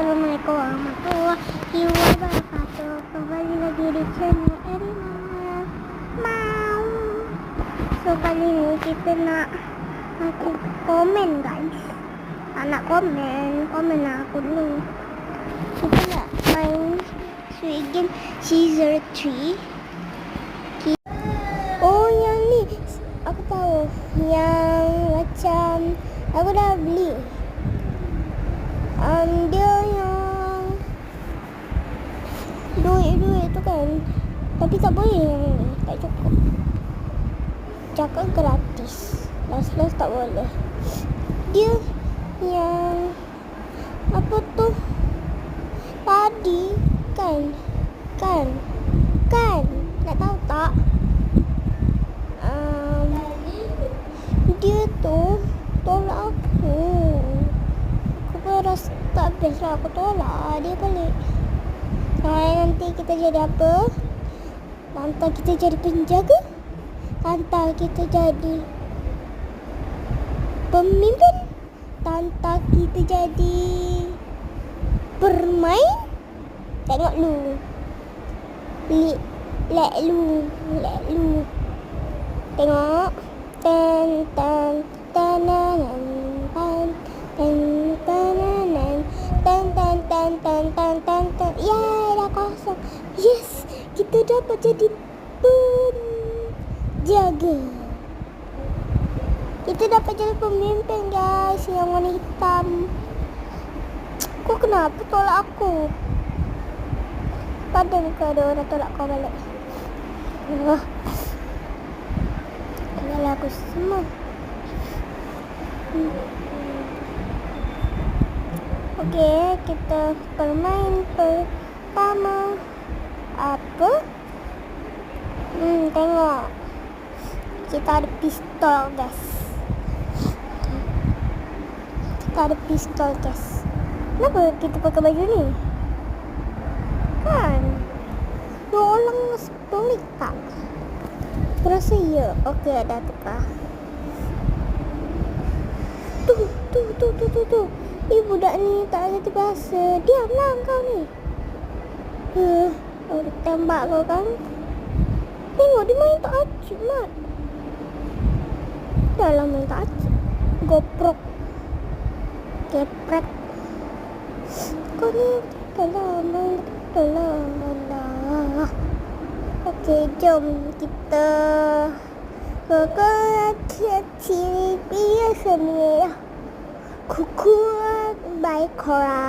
Assalamualaikum warahmatullahi wabarakatuh. Kembali lagi di channel Erina Mau. So kali ni kita nak Nak komen guys. Nak komen Komen lah aku dulu. Kita nak main Sweet game Tree Ki- Oh yang ni Aku tahu. Yang macam Aku dah beli um, dia yang duit-duit tu kan. Tapi tak boleh. Tak cukup. Cakap gratis. Last-last tak boleh. Dia yang apa tu? Tadi kan kan kan. Nak tahu tak? Um, dia tu tolak aku. Aku rasa tak best lah aku tolak. Dia balik kita jadi apa? Lantar kita jadi penjaga? Lantar kita jadi pemimpin? Lantar kita jadi bermain? Tengok lu. Let lu, let lu. Tengok. Kosong. Yes, kita dapat jadi penjaga. Kita dapat jadi pemimpin guys yang warna hitam. Kau kenapa tolak aku? Pada muka ada orang tolak kau balik. Wah. Tinggal aku semua. Hmm. Okey, kita bermain pertama. Apa? Hmm, tengok. Kita ada pistol, guys. Kita ada pistol, guys. Kenapa kita pakai baju ni? Kan? Dua orang pelik tak? Aku rasa ya. Okey, dah tukar. Tu, tu, tu, tu, tu, tu. Eh, budak ni tak ada bahasa. Diamlah kau ni. Tembak kau kan? Tengok dia main tak acik, Mat. Dah lah main tak acik. GoPro. Keprek. Kau ni dah lah main dah lah. Alah. Okey, jom kita ke hati-hati biasa ni. Kuku by Cora.